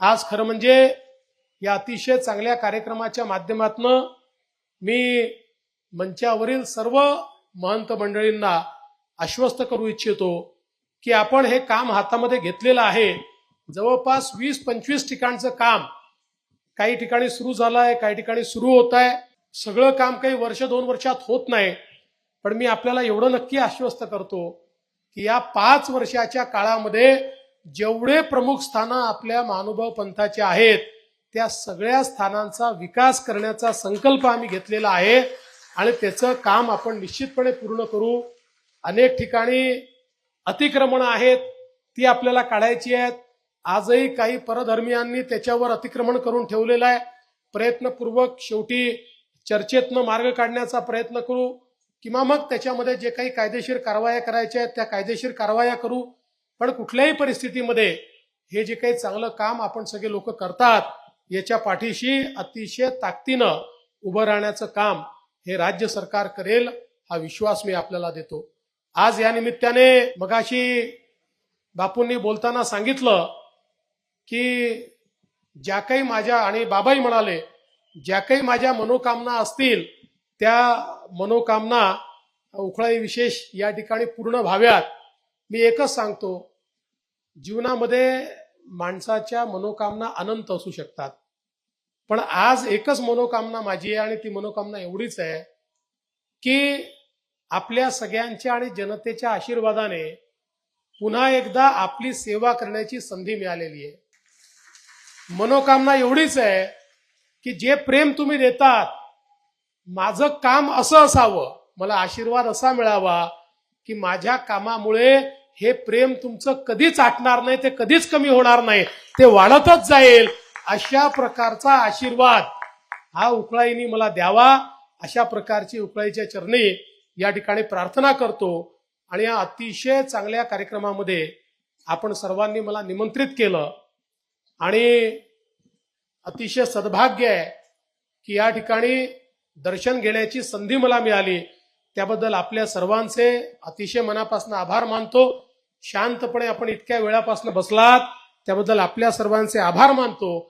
आज खरं म्हणजे या अतिशय चांगल्या कार्यक्रमाच्या माध्यमातनं मी मंचावरील सर्व महंत मंडळींना आश्वस्त करू इच्छितो की आपण हे काम हातामध्ये घेतलेलं आहे. जवळपास वीस पंचवीस ठिकाणचं काम काही ठिकाणी सुरू झालं आहे काही ठिकाणी सुरू होत आहे सगळं काम काही वर्ष दोन वर्षात होत नाही. पण मी आपल्याला एवढं नक्की आश्वस्त करतो की या पाच वर्षाच्या काळामध्ये जेवढे प्रमुख स्थानं आपल्या महानुभाव पंथाचे आहेत त्या सगळ्या स्थानांचा विकास करण्याचा संकल्प आम्ही घेतलेला आहे आणि त्याचं काम आपण निश्चितपणे पूर्ण करू. अनेक ठिकाणी अतिक्रमणं आहेत ती आपल्याला काढायची आहेत. आजही काही परधर्मियांनी त्याच्यावर अतिक्रमण करून ठेवलेलं आहे. प्रयत्नपूर्वक शेवटी चर्चेतनं मार्ग काढण्याचा प्रयत्न करू. किंवा मग त्याच्यामध्ये जे काही कायदेशीर कारवाया करायच्या आहेत त्या कायदेशीर कारवाया करू. पण कुठल्याही परिस्थितीमध्ये हे जे काही चांगलं काम आपण सगळे लोक करतात याच्या पाठीशी अतिशय ताकदीनं उभं राहण्याचं काम हे राज्य सरकार करेल हा विश्वास मी आपल्याला देतो. आज या निमित्ताने मगाशी बापूंनी बोलताना सांगितलं की ज्या काही माझ्या आणि बाबाही म्हणाले ज्या काही माझ्या मनोकामना असतील त्या मनोकामना उखळाई विशेष या ठिकाणी पूर्ण व्हाव्यात. मी एकच सांगतो जीवनामध्ये माणसाच्या मनोकामना अनंत असू शकतात. पण आज एकच मनोकामना माझी आहे आणि ती मनोकामना एवढीच आहे की आपल्या सगळ्यांच्या आणि जनतेच्या आशीर्वादाने पुन्हा एकदा आपली सेवा करण्याची संधी मिळालेली आहे. मनोकामना एवढीच आहे की जे प्रेम तुम्ही देतात माझं काम असं असावं मला आशीर्वाद असा मिळावा की माझ्या कामामुळे हे प्रेम तुमचं कधीच आटणार नाही ते कधीच कमी होणार नाही ते वाढतच जाईल. अशा प्रकारचा आशीर्वाद हा उकळाईनी मला द्यावा. अशा प्रकारची उकळाईच्या चरणी या ठिकाणी प्रार्थना करतो. आणि या अतिशय चांगल्या कार्यक्रमामध्ये आपण सर्वांनी मला निमंत्रित केलं. आणि अतिशय सद्भाग्य आहे की या ठिकाणी दर्शन घेण्याची संधी मला मिळाली. त्याबद्दल आपल्या सर्वांचे अतिशय मनापासून आभार मानतो. शांतपणे आपण इतक्या वेळापासून बसलात त्याबद्दल आपल्या सर्वांचे आभार मानतो.